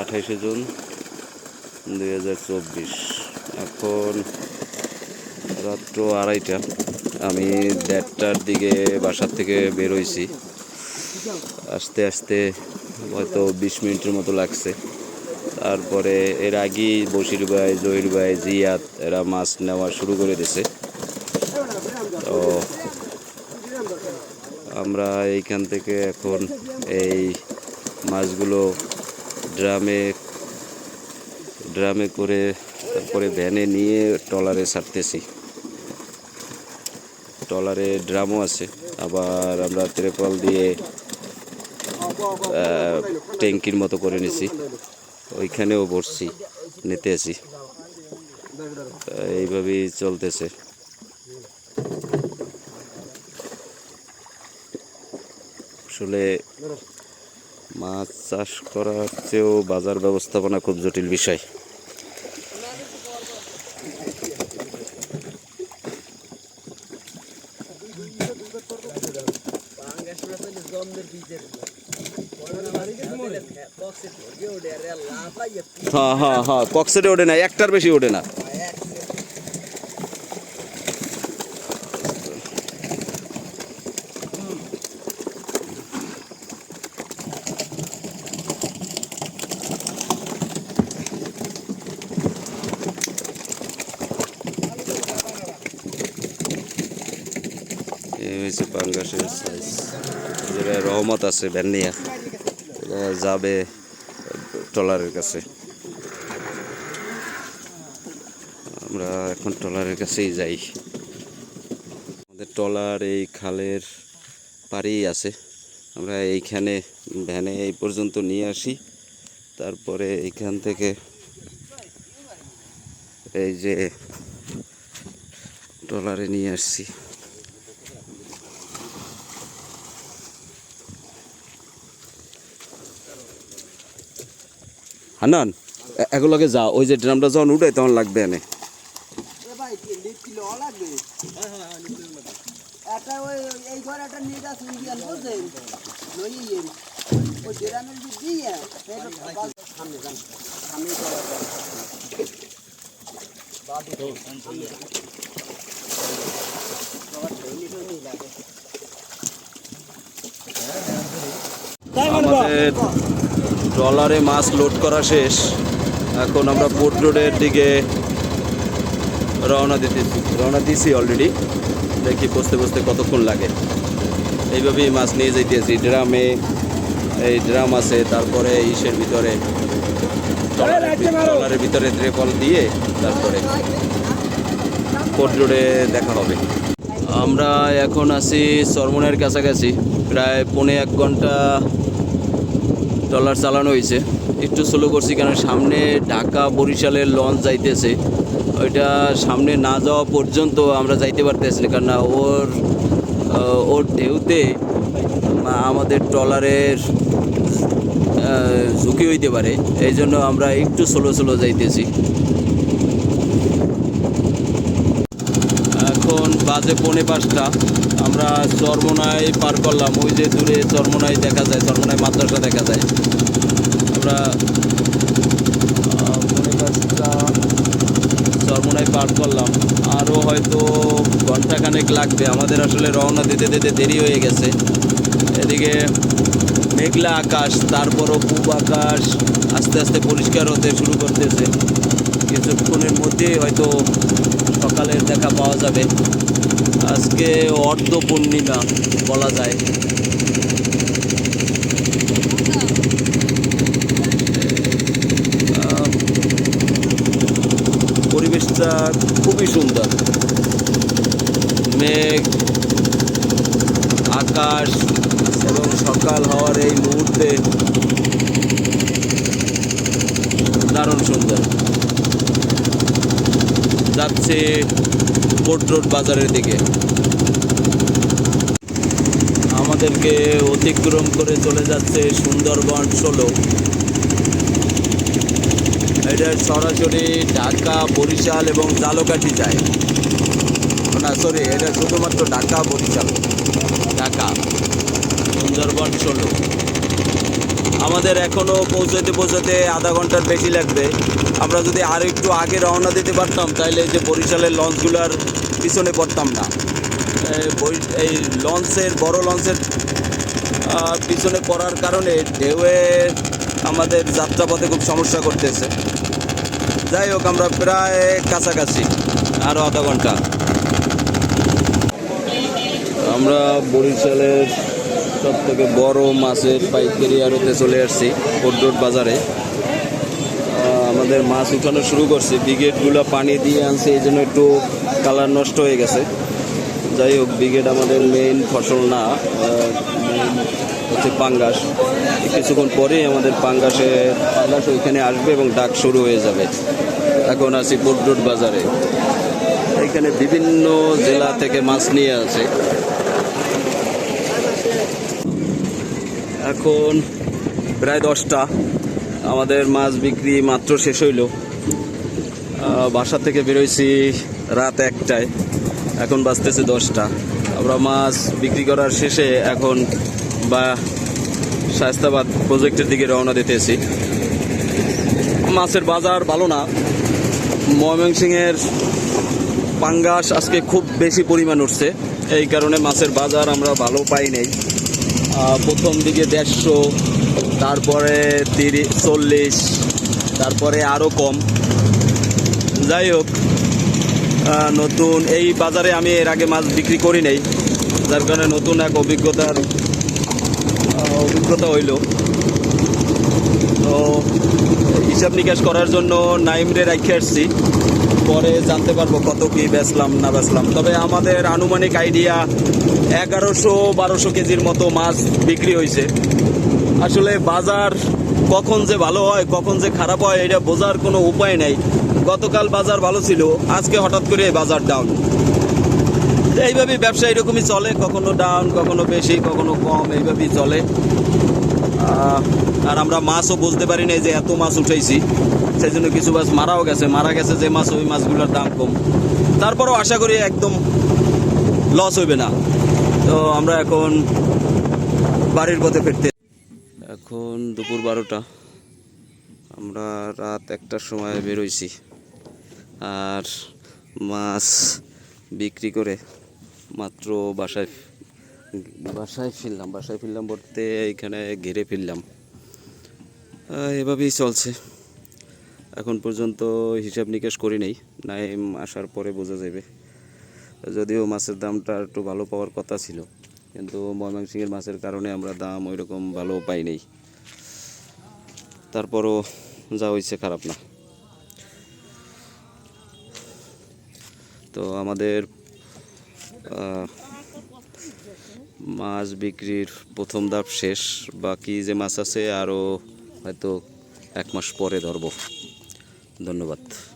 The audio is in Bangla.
আঠাইশে জুন দুই হাজার চব্বিশ। এখন রাত্র আড়াইটা। আমি দেড়টার দিকে বাসার থেকে বেরোইছি আস্তে আস্তে হয়তো বিশ মিনিটের মতো লাগছে। তারপরে এর আগেই বশির ভাই, জহির ভাই জিয়াত এরা মাছ নেওয়া শুরু করে দিছে। তো আমরা এইখান থেকে এখন এই মাছগুলো ড্রামে ড্রামে করে, তারপরে ভ্যানে নিয়ে ট্রলারে ছাড়তেছি। ট্রলারে ড্রামও আছে। আবার আমরা ত্রেপল দিয়ে ট্যাঙ্কির মতো করে নিছি। ওইখানেও বসছি নিতে তা এইভাবেই চলতেছে। আসলে মাছ চাষ করার চেয়েও বাজার ব্যবস্থাপনা খুব জটিল বিষয়। হ্যাঁ হ্যাঁ হ্যাঁ কক্সেটে ওঠে না, একটার বেশি ওঠে না এই হয়েছে পাঙ্গাসের সাইজ যেটা রহমত আছে ভ্যানিয়া যাবে ট্রলারের কাছে। আমরা এখন ট্রলারের কাছেই যাই। আমাদের ট্রলার এই খালের পাড়েই আছে। আমরা এইখানে ভ্যানে এই পর্যন্ত নিয়ে আসি। তারপরে এইখান থেকে এই যে ট্রলারে নিয়ে আসছি। হানান এগুলোকে যা ওই যে ড্রামটা যখন উঠে তখন লাগবে এনে। আমাদের ট্রলারে মাছ লোড করা শেষ। এখন আমরা পোর্ট রোডের দিকে রওনা দিতে রওনা দিছি অলরেডি দেখি বসতে বসতে কতক্ষণ লাগে। এইভাবেই মাছ নিয়ে যাইতেছি। ড্রামে এই ড্রাম আছে তারপরে ইসের ভিতরে ট্রলারের ট্রলারের ভিতরে ত্রেপল দিয়ে তারপরে পোর্ট রোডে দেখা হবে। আমরা এখন আছি সরমনের কাছাকাছি। প্রায় পৌনে এক ঘণ্টা ট্রলার চালানো হয়েছে। একটু স্লো করছি কারণ সামনে ঢাকা বরিশালের লঞ্চ যাইতেছে। ওইটা সামনে না যাওয়া পর্যন্ত আমরা যাইতে পারতেছি না কারণ ওর ওর ঢেউতে আমাদের ট্রলারের ঝুঁকি হইতে পারে। এই জন্য আমরা একটু স্লো স্লো যাইতেছি এখন বাজে পৌনে পাঁচটা আমরা চরমনায় পার করলাম। ওই যে দূরে চরমনায় দেখা যায়, চরমনায় মাদ্রাসা দেখা যায়। আমরা পৌনে পাঁচটা চরমনায় পার করলাম। আরও হয়তো ঘন্টাখানেক লাগবে। আমাদের আসলে রওনা দিতে দিতে দেরি হয়ে গেছে। এদিকে মেঘলা আকাশ, তারপরও পূব আকাশ, আস্তে আস্তে পরিষ্কার হতে শুরু করতেছে। কিছুক্ষণের মধ্যেই হয়তো সকালের দেখা পাওয়া যাবে। আজকে অর্ধ পূর্ণিমা বলা যায়। পরিবেশটা খুবই সুন্দর। মেঘ, আকাশ এবং সকাল হওয়ার এই মুহূর্তে দারুণ সুন্দর। যাচ্ছে পোর্ট রোড বাজারের দিকে। আমাদেরকে অতিক্রম করে চলে যাচ্ছে সুন্দরবন ষোলো। এটা সরাসরি ঢাকা, বরিশাল এবং জালকাঠি যায়। না সরি এটা শুধুমাত্র ঢাকা, বরিশাল। ঢাকা। সুন্দরবন ষোলো আমাদের এখনও পৌঁছাতে পৌঁছাতে আধা ঘণ্টার বেশি লাগবে। আমরা যদি আর একটু আগে রওনা দিতে পারতাম তাহলে যে বরিশালের লঞ্চগুলোর পিছনে পড়তাম না। এই লঞ্চের, বড় লঞ্চের পিছনে পড়ার কারণে ঢেউয়ে আমাদের যাত্রাপথে খুব সমস্যা করতেছে। যাই হোক, আমরা প্রায় কাছাকাছি আরও আধা ঘণ্টা। আমরা বরিশালের সব থেকে বড় মাছের পাইকারি আড়তে চলে আসছি কোটরোড বাজারে। আমাদের মাছ উঠানো শুরু করছে। ব্রিগেডগুলো পানি দিয়ে আনছে, এই জন্য একটু কালার নষ্ট হয়ে গেছে। যাই হোক, ব্রিগেড আমাদের মেইন ফসল না হচ্ছে পাঙ্গাস। কিছুক্ষণ পরে আমাদের পাঙ্গাসে, পাঙ্গাস ওইখানে আসবে এবং ডাক শুরু হয়ে যাবে। এখন আছি কোটরোড বাজারে। এখানে বিভিন্ন জেলা থেকে মাছ নিয়ে আছে এখন প্রায় দশটা। আমাদের মাছ বিক্রি মাত্র শেষ হইল। বাসা থেকে বেরোইছি রাত একটায়। এখন বাঁচতেছে দশটা। আমরা মাছ বিক্রি করার শেষে এখন বা শায়স্তাবাদ প্রজেক্টের দিকে রওনা দিতেছি। মাছের বাজার ভালো না। ময়মনসিংহের পাঙ্গাস আজকে খুব বেশি পরিমাণ উঠছে। এই কারণে মাছের বাজার আমরা ভালো পাই নাই। প্রথম দিকে দেড়শো, তারপরে তিরিশ চল্লিশ, তারপরে আরও কম। যাই হোক নতুন, এই বাজারে আমি এর আগে মাছ বিক্রি করি নাই, যার কারণে নতুন এক অভিজ্ঞতার অভিজ্ঞতা হইল। তো, হিসাব নিকাশ করার জন্য নাইমরে রাখে আসছি। পরে জানতে পারব কত কি বেচলাম, না বেচলাম। তবে আমাদের আনুমানিক আইডিয়া এগারোশো বারোশো কেজির মতো মাছ বিক্রি হয়েছে। আসলে বাজার কখন যে ভালো হয়, কখন যে খারাপ হয়, এটা বোঝার কোনো উপায় নাই। গতকাল বাজার ভালো ছিল, আজকে হঠাৎ করে বাজার ডাউন এইভাবেই ব্যবসা এরকমই চলে, কখনো ডাউন কখনো বেশি, কখনো কম, এইভাবেই চলে। আর আমরা মাছও বুঝতে পারি না যে এত মাছ উঠেছি সেই জন্য কিছু মাছ মারাও গেছে। মারা গেছে যে মাছ, ওই মাছগুলোর দাম কম। তারপরেও আশা করি একদম লস হইবে না। তো আমরা এখন বাড়ির পথে ফিরতে এখন দুপুর বারোটা। আমরা রাত একটার সময় বেরোইছি আর মাছ বিক্রি করে মাত্র বাসায় বাসায় ফিরলাম বাসায় ফিরলাম বলতে এখানে ঘিরে ফিরলাম। এভাবেই চলছে। এখন পর্যন্ত হিসাব নিকাশ করি নাই, নাইম আসার পরে বোঝা যাবে। যদিও মাছের দামটা একটু ভালো পাওয়ার কথা ছিল, কিন্তু ময়মনসিংহের মাছের কারণে আমরা দাম ওই রকম ভালো পাই নাই। তারপরও যা হয়েছে খারাপ না। তো আমাদের মাছ বিক্রির প্রথম ধাপ শেষ, বাকি যে মাছ আছে আরও হয়তো এক মাস পরে ধরব। ধন্যবাদ।